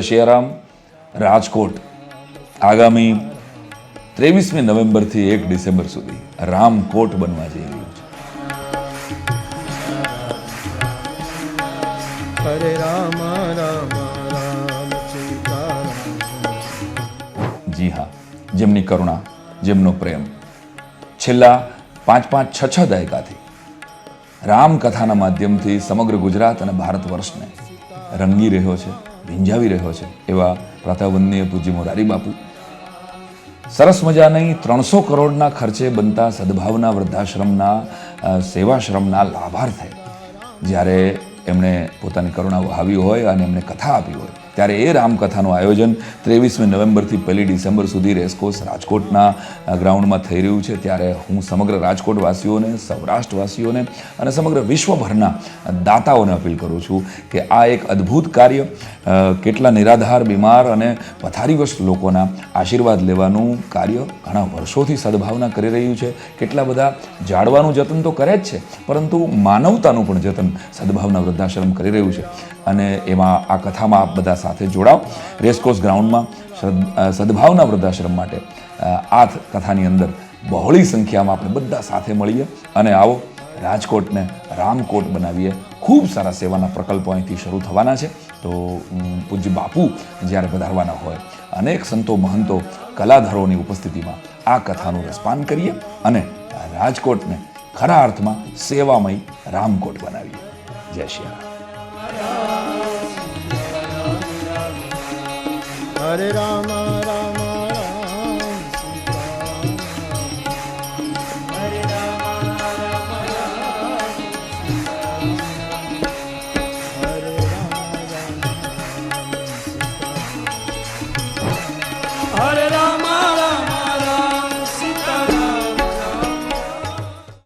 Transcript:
જય રાજકોટ. આગામી ત્રેવીસમી નવેમ્બરથી એક ડિસેમ્બર સુધી રામકોટ બનવા જઈ રહ્યું છે. હરે રામ રામ રામ જી હા જેમની કરુણા જેમનો પ્રેમ. છેલ્લા પાંચ પાંચ છ છ દાયકાથી રામકથાના માધ્યમથી સમગ્ર ગુજરાત અને ભારત વર્ષને રંગી રહ્યો છે. ભીંજાવી રહ્યો છે, એવા પ્રાતાવંદનીય પૂજ્ય મોરારી બાપુ. સરસ મજાની ત્રણસો કરોડના ખર્ચે બનતા સદભાવના વૃદ્ધાશ્રમના સેવાશ્રમના લાભાર્થે જ્યારે એમણે પોતાની કરુણા વહાવી હોય અને એમને કથા આપી હોય ત્યારે એ રામકથાનું આયોજન ત્રેવીસમી નવેમ્બરથી પહેલી ડિસેમ્બર સુધી રેસકોર્સ રાજકોટના ગ્રાઉન્ડમાં થઈ રહ્યું છે. ત્યારે હું સમગ્ર રાજકોટવાસીઓને, સૌરાષ્ટ્રવાસીઓને અને સમગ્ર વિશ્વભરના દાતાઓને અપીલ કરું છું કે આ એક અદ્ભુત કાર્ય કેટલા નિરાધાર, બીમાર અને પથારીવશ લોકોના આશીર્વાદ લેવાનું કાર્ય ઘણા વર્ષોથી સદભાવના કરી રહ્યું છે. કેટલા બધા જાળવાનું જતન તો કરે જ છે, પરંતુ માનવતાનું પણ જતન સદભાવના વૃદ્ધાશ્રમ કરી રહ્યું છે. અને એમાં આ કથામાં આપ બધા સાથે જોડાઓ રેસકોર્સ ગ્રાઉન્ડમાં સદભાવના વૃદ્ધાશ્રમ માટે આ કથાની અંદર બહોળી સંખ્યામાં આપણે બધા સાથે મળીએ અને આવો રાજકોટને રામકોટ બનાવીએ. ખૂબ સારા સેવાના પ્રકલ્પો અહીંથી શરૂ થવાના છે. તો પૂજ્ય બાપુ જ્યારે વધારવાના હોય, અનેક સંતો, મહંતો, કલાધરોની ઉપસ્થિતિમાં આ કથાનું રસપાન કરીએ અને રાજકોટને ખરા અર્થમાં સેવામય રામકોટ બનાવીએ. જય શ્રી રામ. હરે રામ રામ હરે રામ